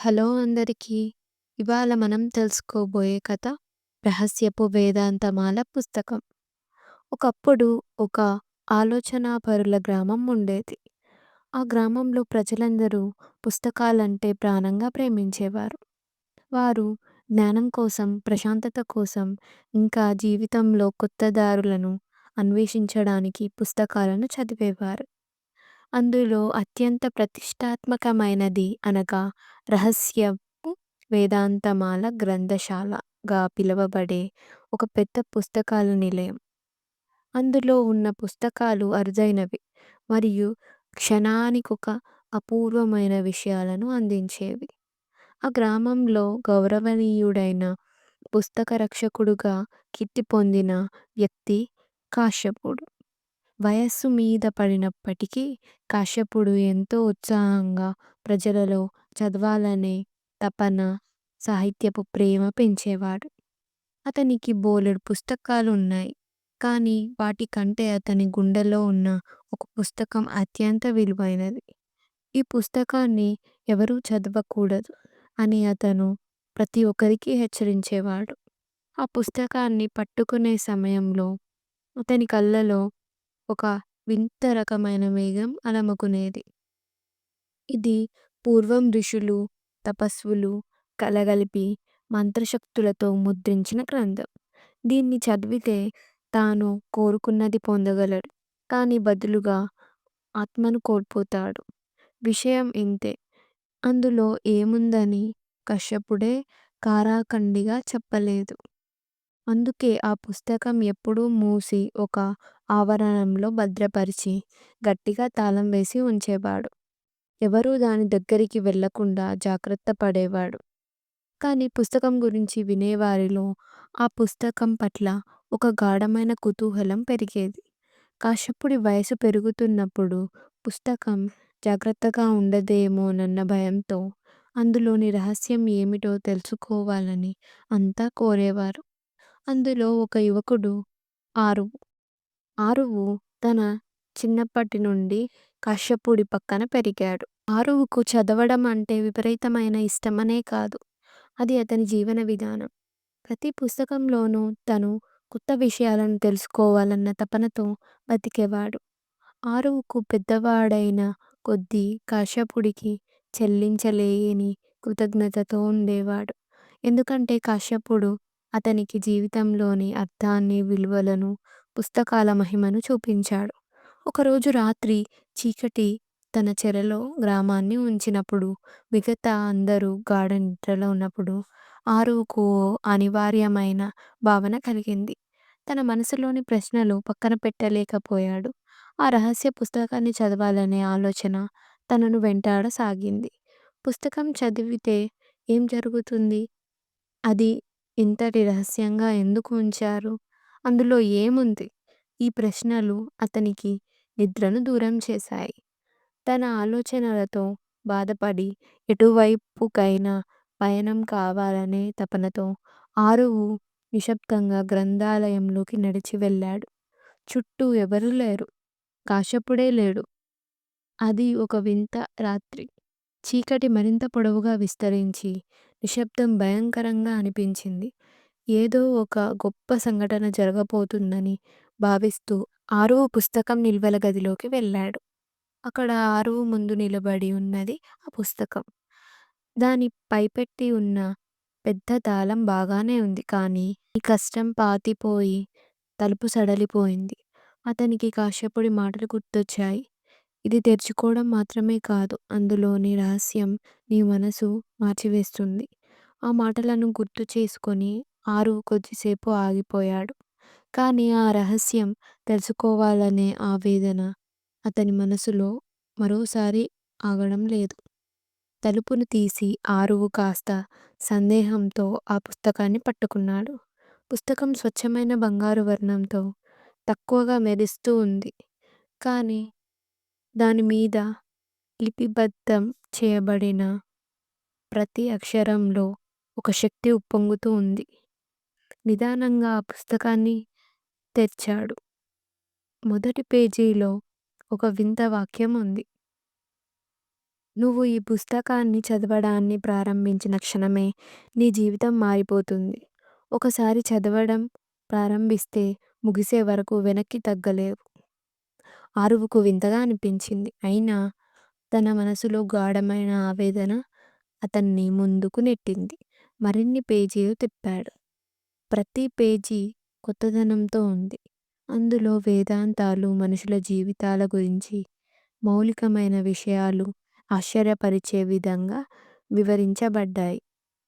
Hello అందరికీ! ఇవాళ మనం తెలుసుకోబోయే కథ 'రహస్యపు వేదాంతమాల' పుస్తకం. ఒకప్పుడు ఒక ఆలోచనాపరుల గ్రామం ఉండేది. ఆ గ్రామంలో ప్రజలందరూ పుస్తకాలంటే ప్రాణంగా ప్రేమించేవారు. వారు జ్ఞానం కోసం, ప్రశాంతత కోసం, ఇంకా జీవితంలో కొత్త దారులను అన్వేషించడానికి పుస్తకాలను చదివేవారు. అందులో అత్యంత ప్రతిష్టాత్మకమైనది అనగా 'రహస్యపు వేదాంతమాల గ్రంథశాల'గా పిలువబడే ఒక పెద్ద పుస్తకాల నిలయం. అందులో ఉన్న పుస్తకాలు అరుదైనవి మరియు క్షణానికొక అపూర్వమైన విషయాలను అందించేవి. ఆ గ్రామంలో గౌరవనీయుడైన పుస్తక రక్షకుడుగా కీర్తి పొందిన వ్యక్తి కాశ్యపుడు. వయస్సు మీద పడినప్పటికీ కాశ్యపుడు ఎంతో ఉత్సాహంగా ప్రజలలో చదవాలనే తపన, సాహిత్యపు ప్రేమ పెంచేవాడు. అతనికి బోలెడు పుస్తకాలున్నాయి. కానీ వాటికంటే అతని గుండెలో ఉన్న ఒక పుస్తకం అత్యంత విలువైనది. ఈ పుస్తకాన్ని ఎవరూ చదవకూడదు అని అతను ప్రతి ఒక్కరికీ హెచ్చరించేవాడు. ఆ పుస్తకాన్ని పట్టుకునే సమయంలో అతని కళ్ళలో ఒక వింత రకమైన మేఘం అలముకునేది. ఇది పూర్వం ఋషులు, తపస్వులు కలగలిపి మంత్రశక్తులతో ముద్రించిన గ్రంథం. దీన్ని చదివితే తాను కోరుకున్నది పొందగలడు. కానీ బదులుగా ఆత్మను కోల్పోతాడు. విషయం ఇంతే. అందులో ఏముందని కశ్యపుడే కారాఖండిగా చెప్పలేదు. అందుకే ఆ పుస్తకం ఎప్పుడూ మూసి ఒక ఆవరణంలో భద్రపరిచి, గట్టిగా తాళం వేసి ఉంచేవాడు. ఎవరూ దాని దగ్గరికి వెళ్ళకుండా జాగ్రత్త పడేవాడు. కానీ పుస్తకం గురించి వినేవారిలో ఆ పుస్తకం పట్ల ఒక గాఢమైన కుతూహలం పెరిగేది. కాశ్యపుడి వయసు పెరుగుతున్నప్పుడు పుస్తకం జాగ్రత్తగా ఉండదేమోనన్న భయంతో అందులోని రహస్యం ఏమిటో తెలుసుకోవాలని అంతా కోరేవారు. అందులో ఒక యువకుడు ఆరువు. ఆరువు తన చిన్నప్పటి నుండి కాశ్యపుడి పక్కన పెరిగాడు. ఆరువుకు చదవడం అంటే విపరీతమైన ఇష్టమనే కాదు. అది అతని జీవన విధానం. ప్రతి పుస్తకంలోనూ తను కొత్త విషయాలను తెలుసుకోవాలన్న తపనతో బతికేవాడు. ఆరువుకు పెద్దవాడైన కొద్దీ కాశ్యపుడికి చెల్లించలేని కృతజ్ఞతతో ఉండేవాడు. ఎందుకంటే కాశ్యపుడు అతనికి జీవితంలోని అర్థాన్ని, విలువలను, పుస్తకాల మహిమను చూపించాడు. ఒకరోజు రాత్రి చీకటి తన చెరలో గ్రామాన్ని ఉంచినప్పుడు, మిగతా అందరూ గాఢ నిద్రలో ఉన్నప్పుడు ఆరువుకు ఓ అనివార్యమైన భావన కలిగింది. తన మనసులోని ప్రశ్నలు పక్కన పెట్టలేకపోయాడు ఆ రహస్య పుస్తకాన్ని చదవాలనే ఆలోచన తనను వెంటాడసాగింది. పుస్తకం చదివితే ఏం జరుగుతుంది? అది ఇంతటి రహస్యంగా ఎందుకు ఉంచారు? అందులో ఏముంది? ఈ ప్రశ్నలు అతనికి నిద్రను దూరం చేశాయి. తన ఆలోచనలతో బాధపడి ఎటువైపుకైనా పయనం కావాలనే తపనతో ఆరువు నిశ్శబ్దంగా గ్రంథాలయంలోకి నడిచి వెళ్ళాడు. చుట్టూ ఎవరూ లేరు. కాశ్యపుడే లేడు. అది ఒక వింత రాత్రి. చీకటి మరింత పొడవుగా విస్తరించి, నిశ్శబ్దం భయంకరంగా అనిపించింది. ఏదో ఒక గొప్ప సంఘటన జరగబోతుందని భావిస్తూ ఆరువు పుస్తకం నిల్వల గదిలోకి వెళ్ళాడు. అక్కడ ఆరువు ముందు నిలబడి ఉన్నది ఆ పుస్తకం. దాని పైపెట్టి ఉన్న పెద్ద తాళం బాగానే ఉంది. కానీ ఈ కష్టం పాతిపోయి తలుపు సడలిపోయింది. అతనికి కాశ్యపుడి మాటలు గుర్తొచ్చాయి. ఇది తెరుచుకోవడం మాత్రమే కాదు, అందులోని రహస్యం నీ మనసు మార్చివేస్తుంది. ఆ మాటలను గుర్తు చేసుకొని ఆరువు కొద్దిసేపు ఆగిపోయాడు. కానీ ఆ రహస్యం తెలుసుకోవాలనే ఆవేదన అతని మనసులో మరోసారి ఆగడం లేదు. తలుపును తీసి ఆరువు కాస్త సందేహంతో ఆ పుస్తకాన్ని పట్టుకున్నాడు. పుస్తకం స్వచ్ఛమైన బంగారు వర్ణంతో తక్కువగా మెరుస్తూ ఉంది. కానీ దాని మీద లిపిబద్ధం చేయబడిన ప్రతి అక్షరంలో ఒక శక్తి ఉప్పొంగుతూ ఉంది. నిదానంగా ఆ పుస్తకాన్ని తెరిచాడు. మొదటి పేజీలో ఒక వింత వాక్యం ఉంది. నువ్వు ఈ పుస్తకాన్ని చదవడాన్ని ప్రారంభించిన క్షణమే నీ జీవితం మారిపోతుంది. ఒకసారి చదవడం ప్రారంభిస్తే ముగిసే వరకు వెనక్కి తగ్గలేవు. ఆరువుకు వింతగా అనిపించింది. అయినా తన మనసులో గాఢమైన ఆవేదన అతన్ని ముందుకు నెట్టింది. మరిన్ని పేజీలు తిప్పాడు. ప్రతి పేజీ కొత్తదనంతో ఉంది. అందులో వేదాంతాలు, మనుషుల జీవితాల గురించి మౌలికమైన విషయాలు ఆశ్చర్యపరిచే విధంగా వివరించబడ్డాయి.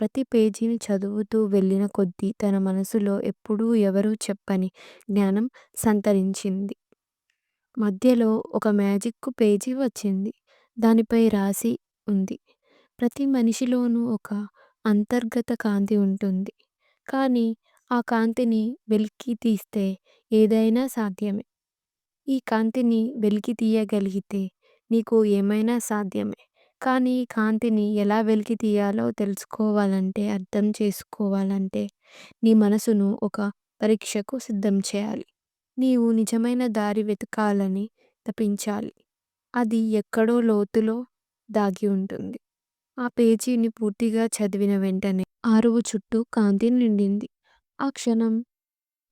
ప్రతి పేజీని చదువుతూ వెళ్ళిన కొద్దీ తన మనసులో ఎప్పుడూ ఎవరూ చెప్పని జ్ఞానం సంతరించింది. మధ్యలో ఒక మ్యాజిక్ పేజీ వచ్చింది. దానిపై రాసి ఉంది. ప్రతి మనిషిలోనూ ఒక అంతర్గత కాంతి ఉంటుంది. కానీ ఆ కాంతిని వెలికి తీస్తే ఏదైనా సాధ్యమే. ఈ కాంతిని వెలికి తీయగలిగితే నీకు ఏమైనా సాధ్యమే. కానీ ఈ కాంతిని ఎలా వెలికి తీయాలో తెలుసుకోవాలంటే, అర్థం చేసుకోవాలంటే నీ మనసును ఒక పరీక్షకు సిద్ధం చేయాలి. నీవు నిజమైన దారి వెతకాలని తపించాలి. అది ఎక్కడో లోతులో దాగి ఉంటుంది. ఆ పేజీని పూర్తిగా చదివిన వెంటనే అరువు చుట్టూ కాంతి నిండింది. ఆ క్షణం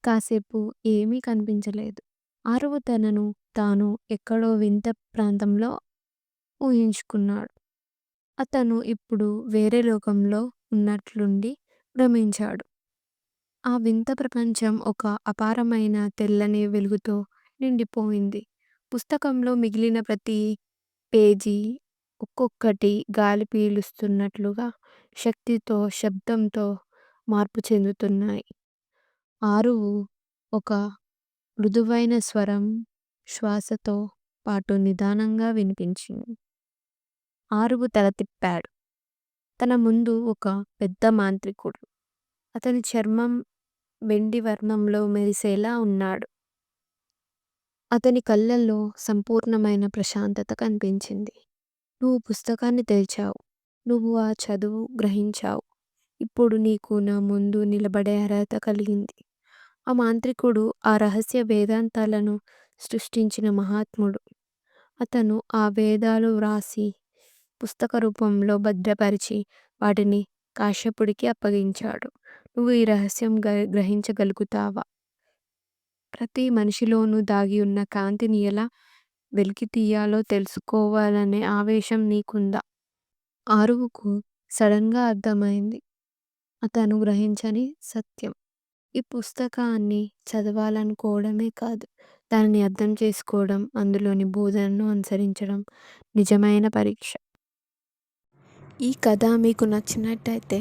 కాసేపు ఏమీ కనిపించలేదు. అరువు తనను తాను ఎక్కడో వింత ప్రాంతంలో ఊహించుకున్నాడు. అతను ఇప్పుడు వేరే లోకంలో ఉన్నట్లుండి భ్రమించాడు. ఆ వింత ప్రపంచం ఒక అపారమైన తెల్లని వెలుగుతో నిండిపోయింది. పుస్తకంలో మిగిలిన ప్రతి పేజీ ఒక్కొక్కటి గాలి పీలుస్తున్నట్లుగా శక్తితో, శబ్దంతో మార్పు చెందుతున్నాయి. ఆరువు ఒక మృదువైన స్వరం శ్వాసతో పాటు నిదానంగా వినిపించింది. ఆరువు తల తిప్పాడు. తన ముందు ఒక పెద్ద మాంత్రికుడు. అతని చర్మం వెండి వర్ణంలో మెరిసేలా ఉన్నాడు. అతని కళ్ళల్లో సంపూర్ణమైన ప్రశాంతత కనిపించింది. నువ్వు పుస్తకాన్ని తెరిచావు. నువ్వు ఆ చదువు గ్రహించావు. ఇప్పుడు నీకు నా ముందు నిలబడే అర్హత కలిగింది. ఆ మాంత్రికుడు ఆ రహస్య వేదాంతాలను సృష్టించిన మహాత్ముడు. అతను ఆ వేదాలు వ్రాసి, పుస్తక రూపంలో భద్రపరిచి, వాటిని కాశ్యపుడికి అప్పగించాడు. నువ్వు ఈ రహస్యం గ్రహించగలుగుతావా? ప్రతి మనిషిలోనూ దాగి ఉన్న కాంతిని ఎలా వెలికి తీయాలో తెలుసుకోవాలనే ఆవేశం నీకుందా? ఆరువుకు సడన్గా అర్థమైంది. అతను గ్రహించని సత్యం. ఈ పుస్తకాన్ని చదవాలనుకోవడమే కాదు, దానిని అర్థం చేసుకోవడం, అందులోని బోధనను అనుసరించడం నిజమైన పరీక్ష. ఈ కథ మీకు నచ్చినట్టయితే